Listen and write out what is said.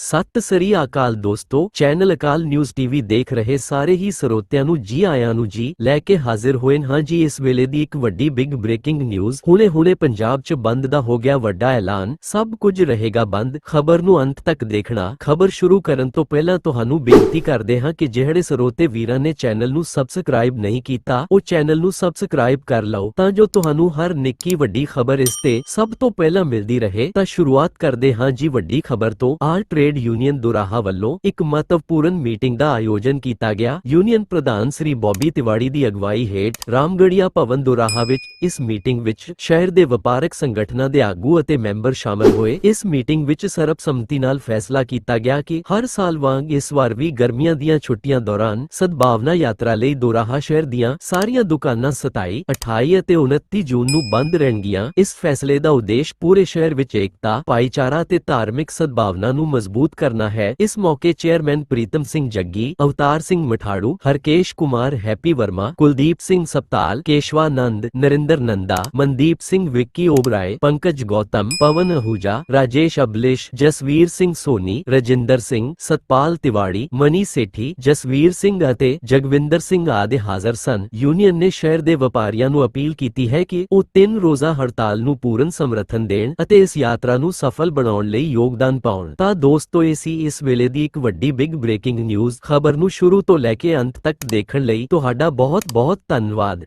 ਸਤਿ ਸ੍ਰੀ ਅਕਾਲ ਦੋਸਤੋ, ਚੈਨਲ ਅਕਾਲ news TV ਦੇਖ ਰਹੇ ਸਾਰੇ ਹੀ ਸਰੋਤਿਆਂ ਨੂੰ ਜੀ ਆਇਆਂ ਨੂੰ ਜੀ, ਲੈ ਕੇ ਹਾਜ਼ਰ ਹੋਏ ਹਾਂ ਜੀ ਇਸ ਵੇਲੇ ਦੀ ਇੱਕ ਵੱਡੀ ਬਿਗ ਬ੍ਰੇਕਿੰਗ ਨਿਊਜ਼। ਹੁਣੇ-ਹੁਣੇ ਪੰਜਾਬ 'ਚ ਬੰਦ ਦਾ ਹੋ ਗਿਆ ਵੱਡਾ ਐਲਾਨ, ਸਭ ਕੁਝ ਰਹੇਗਾ ਬੰਦ, ਖਬਰ ਨੂੰ ਅੰਤ ਤੱਕ ਦੇਖਣਾ। ਖਬਰ ਸ਼ੁਰੂ ਕਰਨ ਤੋਂ ਪਹਿਲਾਂ ਤੁਹਾਨੂੰ ਬੇਨਤੀ ਕਰਦੇ ਹਾਂ ਕਿ ਜਿਹੜੇ ਸਰੋਤੇ ਵੀਰਾਂ ਨੇ ਚੈਨਲ ਨੂੰ ਸਬਸਕ੍ਰਾਈਬ ਨਹੀਂ ਕੀਤਾ, ਉਹ ਚੈਨਲ ਨੂੰ ਸਬਸਕ੍ਰਾਈਬ ਕਰ ਲਓ। ਤਾਂ ਜੋ ਤੁਹਾਨੂੰ ਹਰ ਨਿੱਕੀ ਵੱਡੀ ਖਬਰ ਇਸ ਤੇ ਸਭ ਤੋਂ ਪਹਿਲਾਂ ਮਿਲਦੀ ਰਹੇ, ਤਾਂ ਸ਼ੁਰੂਆਤ ਕਰਦੇ ਹਾਂ ਜੀ ਵੱਡੀ ਖਬਰ ਤੋਂ। ਆਲ ਟ੍ਰੇਡ ਯੂਨੀਅਨ ਦੁਰਾਹਾ ਵੱਲੋਂ ਇੱਕ ਮਹੱਤਵਪੂਰਨ ਮੀਟਿੰਗ ਦਾ ਆਯੋਜਨ ਕੀਤਾ ਗਿਆ। ਯੂਨੀਅਨ ਪ੍ਰਧਾਨ ਸ੍ਰੀ ਬੌਬੀ ਤਿਵਾੜੀ ਦੀ ਅਗਵਾਈ ਹੇਠ ਰਾਮਗੜੀਆ ਭਵਨ ਦੁਰਾਹਾ ਵਿੱਚ ਇਸ ਮੀਟਿੰਗ ਵਿੱਚ ਸ਼ਹਿਰ ਦੇ ਵਪਾਰਕ ਸੰਗਠਨਾਂ ਦੇ ਆਗੂ ਅਤੇ ਮੈਂਬਰ ਸ਼ਾਮਲ ਹੋਏ। ਇਸ ਮੀਟਿੰਗ ਵਿੱਚ ਸਰਬਸੰਮਤੀ ਨਾਲ ਫੈਸਲਾ ਕੀਤਾ ਗਿਆ ਕਿ ਹਰ ਸਾਲ ਵਾਂਗ ਇਸ ਵਾਰ ਵੀ ਗਰਮੀਆਂ ਦੀਆਂ ਛੁੱਟੀਆਂ ਦੌਰਾਨ ਸਦਭਾਵਨਾ ਯਾਤਰਾ ਲਈ ਦੁਰਾਹਾ ਸ਼ਹਿਰ ਦੀਆਂ ਸਾਰੀਆਂ ਦੁਕਾਨਾਂ 27 28 ਅਤੇ 29 ਜੂਨ ਨੂੰ ਬੰਦ ਰਹਿਣਗੀਆਂ। ਇਸ ਫੈਸਲੇ ਦਾ ਉਦੇਸ਼ ਪੂਰੇ ਸ਼ਹਿਰ ਵਿੱਚ ਏਕਤਾ, ਭਾਈਚਾਰਾ ਤੇ ਧਾਰਮਿਕ ਸਦਭਾਵਨਾ ਨੂੰ ਮਜ਼ਬੂਤ ਕਰਨਾ ਹੈ। ਇਸ ਮੌਕੇ ਚੇਅਰਮੈਨ ਪ੍ਰੀਤਮ ਸਿੰਘ ਜੱਗੀ, ਅਵਤਾਰ ਸਿੰਘ ਮਠਾੜੂ, ਹਰਕੇਸ਼ ਕੁਮਾਰ, ਹੈਪੀ ਵਰਮਾ, ਕੁਲਦੀਪ ਸਿੰਘ ਸਪਤਾਲ, ਕੇਸ਼ਵਾਨੰਦ, ਨਰਿੰਦਰ ਨੰਦਾ, ਮਨਦੀਪ ਸਿੰਘ, ਵਿੱਕੀ ਓਬਰਾਏ, ਪੰਕਜ ਗੌਤਮ, ਪਵਨ ਅਹੂਜਾ, ਰਾਜੇਸ਼ ਅਬਲਿਸ਼, ਜਸਵੀਰ ਸਿੰਘ ਸੋਨੀ, ਰਜਿੰਦਰ ਸਿੰਘ, ਸਤਪਾਲ ਤਿਵਾੜੀ, ਮਨੀ ਸੇਠੀ, ਜਸਵੀਰ ਸਿੰਘ ਅਤੇ ਜਗਵਿੰਦਰ ਸਿੰਘ ਆਦਿ ਹਾਜ਼ਰ ਸਨ। ਯੂਨੀਅਨ ਨੇ ਸ਼ਹਿਰ ਦੇ ਵਪਾਰੀਆਂ ਨੂੰ ਅਪੀਲ ਕੀਤੀ ਹੈ ਕਿ ਉਹ ਤਿੰਨ ਰੋਜ਼ਾ ਹੜਤਾਲ ਨੂੰ ਪੂਰਨ ਸਮਰਥਨ ਦੇਣ ਅਤੇ ਇਸ ਯਾਤਰਾ ਨੂੰ ਸਫਲ ਬਣਾਉਣ ਲਈ ਯੋਗਦਾਨ ਪਾਉਣ। ਤਾਂ ਦੋਸਤੋ, ਇਹ ਸੀ ਇਸ ਵੇਲੇ ਦੀ ਇੱਕ ਵੱਡੀ ਬਿਗ ਬ੍ਰੇਕਿੰਗ ਨਿਊਜ਼। ਖਬਰ ਨੂੰ ਸ਼ੁਰੂ ਤੋਂ ਲੈ ਕੇ ਅੰਤ ਤੱਕ ਦੇਖਣ ਲਈ ਤੁਹਾਡਾ ਬਹੁਤ ਬਹੁਤ ਧੰਨਵਾਦ।